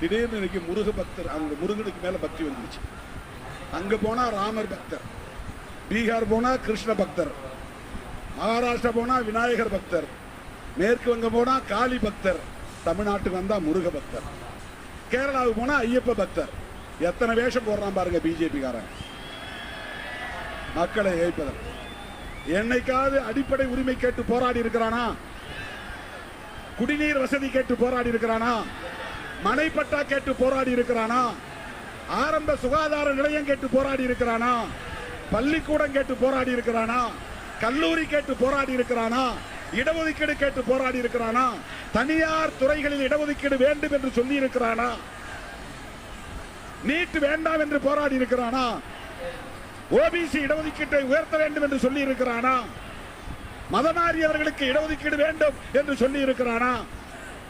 திடீர்னு இன்னைக்கு முருக பக்தர் அவங்க முருகனுக்கு மேல பக்தி வந்துருச்சு. அங்க போனா ராமர் பக்தர் பீகார் போனா கிருஷ்ண பக்தர் மகாராஷ்டிரா போனா விநாயகர் பக்தர் மேற்கு வங்கம் போனா காளி பக்தர் தமிழ்நாட்டுக்கு வந்தா முருக பக்தர் கேரளாவுக்கு போனா ஐயப்ப பக்தர். எத்தனை வேஷம் போடுறான் பாருங்க பிஜேபிக்காரன். மக்களை ஏய்ப்பதற்கு. என்னைக்காவது அடிப்படை உரிமை கேட்டு போராடி இருக்கிறானா? குடிநீர் வசதி கேட்டு போராடி இருக்கிறானா? மனைப்பட்டா கேட்டு போராடி இருக்கிறானா? ஆரம்ப சுகாதார நிலையம் கேட்டு போராடி இருக்கிறானா? பள்ளிக்கூடம் கேட்டு போராடி இருக்கிறானா? கல்லூரி கேட்டு போராடி இருக்கிறானா? இடஒதுக்கீடு கேட்டு போராடி இருக்கிறானா? தனியார் துறைகளில் இடஒதுக்கீடு வேண்டும் என்று சொல்லி இருக்கிறானா நீட் வேண்டாம் என்று போராடி இருக்கிறானா? ஓபிசி இடஒதுக்கீட்டை உயர்த்த வேண்டும் என்று சொல்லி இருக்கிறானா மதமாறியவர்களுக்கு இடஒதுக்கீடு வேண்டும் என்று சொல்லி இருக்கிறானா